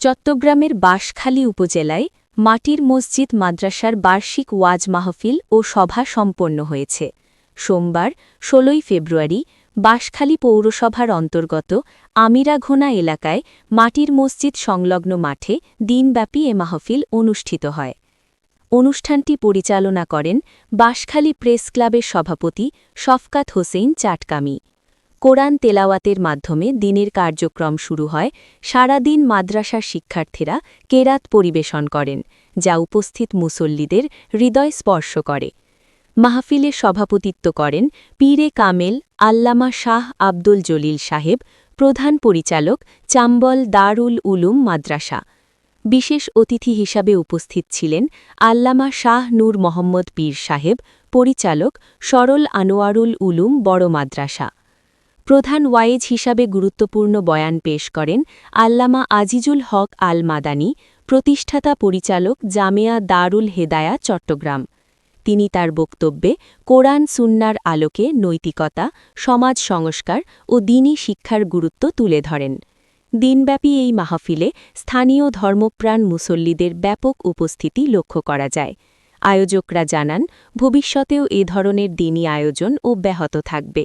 চট্টগ্রামের বাঁশখালী উপজেলায় মাটির মসজিদ, মাদ্রাসার বার্ষিক ওয়াজ মাহফিল ও সভা সম্পন্ন হয়েছে। সোমবার ১৬ই ফেব্রুয়ারি, বাঁশখালী পৌরসভার অন্তর্গত আমিরাঘোনা এলাকায় মাটির মসজিদ সংলগ্ন মাঠে দিনব্যাপী এ মাহফিল অনুষ্ঠিত হয়। অনুষ্ঠানটি পরিচালনা করেন বাঁশখালী প্রেস ক্লাবের সভাপতি শফকাত হোসেন চাটকামি। কোরআন তেলাওয়াতের মাধ্যমে দিনের কার্যক্রম শুরু হয়। সারাদিন মাদ্রাসার শিক্ষার্থীরা কেরাত পরিবেশন করেন, যা উপস্থিত মুসল্লিদের হৃদয় স্পর্শ করে। মাহফিলে সভাপতিত্ব করেন পীরে কামেল, আল্লামা শাহ আব্দুল জলিল সাহেব, প্রধান পরিচালক চাম্বল দারুল উলুম মাদ্রাসা। বিশেষ অতিথি হিসাবে উপস্থিত ছিলেন আল্লামা শাহ নূর মোহাম্মদ পীর সাহেব, পরিচালক সরল আনোয়ারুল উলুম বড় মাদ্রাসা। প্রধান ওয়াইজ হিসাবে গুরুত্বপূর্ণ বয়ান পেশ করেন আল্লামা আজিজুল হক আল মাদানি প্রতিষ্ঠাতা পরিচালক জামেয়া দারুল হেদায়া, চট্টগ্রাম। তিনি তার বক্তব্যে কোরআন সুন্নার আলোকে নৈতিকতা, সমাজ সংস্কার ও দিনী শিক্ষার গুরুত্ব তুলে ধরেন। দিনব্যাপী এই মাহফিলে স্থানীয় ধর্মপ্রাণ মুসল্লিদের ব্যাপক উপস্থিতি লক্ষ্য করা যায়। আয়োজকরা জানান, ভবিষ্যতেও এ ধরনের দিনী আয়োজন অব্যাহত থাকবে।